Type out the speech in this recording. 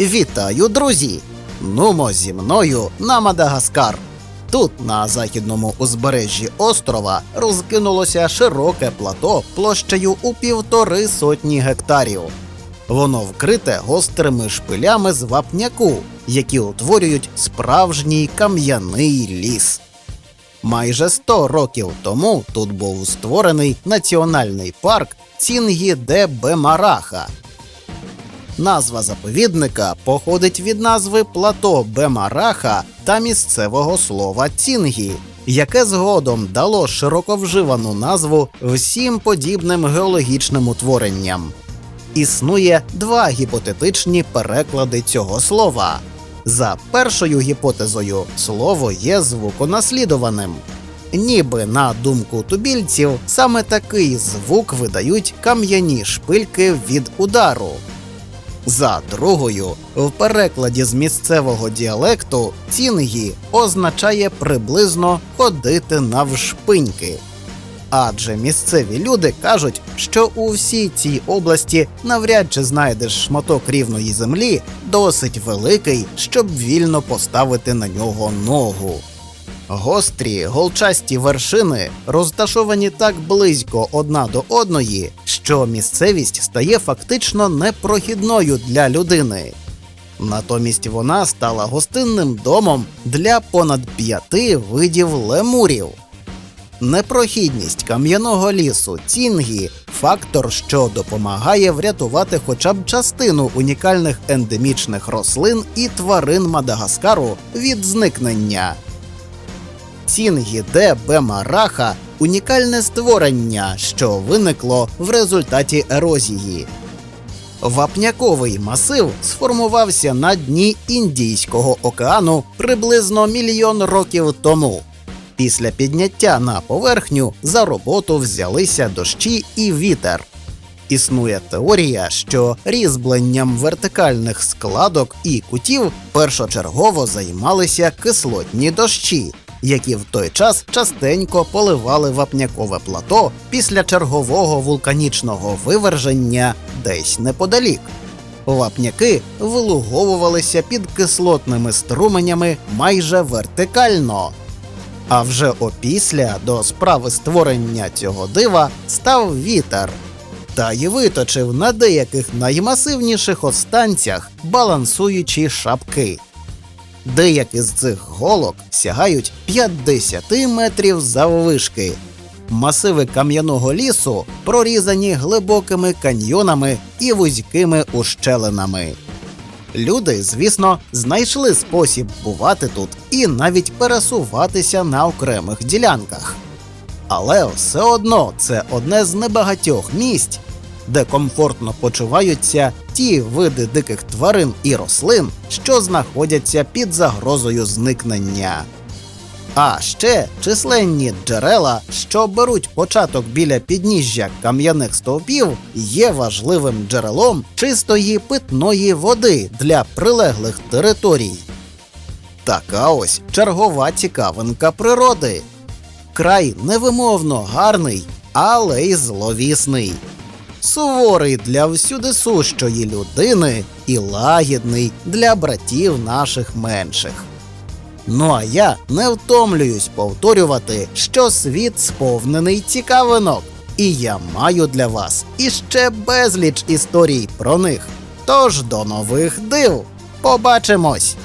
Вітаю, друзі! Нумо зі мною на Мадагаскар. Тут, на західному узбережжі острова, розкинулося широке плато площею у півтори сотні гектарів. Воно вкрите гострими шпилями з вапняку, які утворюють справжній кам'яний ліс. Майже 100 років тому тут був створений національний парк Цінгі де Бемараха. Назва заповідника походить від назви плато Бемараха та місцевого слова Цінгі, яке згодом дало широковживану назву всім подібним геологічним утворенням. Існує два гіпотетичні переклади цього слова. За першою гіпотезою, слово є звуконаслідуваним. Ніби на думку тубільців, саме такий звук видають кам'яні шпильки від удару. За другою, в перекладі з місцевого діалекту цінгі означає приблизно ходити навшпиньки. Адже місцеві люди кажуть, що у всій цій області навряд чи знайдеш шматок рівної землі досить великий, щоб вільно поставити на нього ногу. Гострі голчасті вершини розташовані так близько одна до одної, що місцевість стає фактично непрохідною для людини. Натомість вона стала гостинним домом для понад п'яти видів лемурів. Непрохідність кам'яного лісу Цінгі фактор, що допомагає врятувати хоча б частину унікальних ендемічних рослин і тварин Мадагаскару від зникнення. Цінгі де Бемараха унікальне створення, що виникло в результаті ерозії. Вапняковий масив сформувався на дні Індійського океану приблизно мільйон років тому. Після підняття на поверхню за роботу взялися дощі і вітер. Існує теорія, що різьбленням вертикальних складок і кутів першочергово займалися кислотні дощі, які в той час частенько поливали вапнякове плато після чергового вулканічного виверження десь неподалік. Вапняки вилуговувалися під кислотними струменями майже вертикально. А вже опісля до справи створення цього дива став вітер. Та й виточив на деяких наймасивніших останцях балансуючі шапки. Деякі з цих голок сягають 50 метрів заввишки. Масиви кам'яного лісу прорізані глибокими каньйонами і вузькими ущелинами. Люди, звісно, знайшли спосіб бувати тут і навіть пересуватися на окремих ділянках. Але все одно це одне з небагатьох місць, де комфортно почуваються ті види диких тварин і рослин, що знаходяться під загрозою зникнення. А ще численні джерела, що беруть початок біля підніжжя кам'яних стовпів, є важливим джерелом чистої питної води для прилеглих територій. Така ось чергова цікавинка природи. Край невимовно гарний, але й зловісний. Суворий для всюдисущої людини і лагідний для братів наших менших. Ну а я не втомлююсь повторювати, що світ сповнений цікавинок, і я маю для вас іще безліч історій про них. Тож до нових див. Побачимось!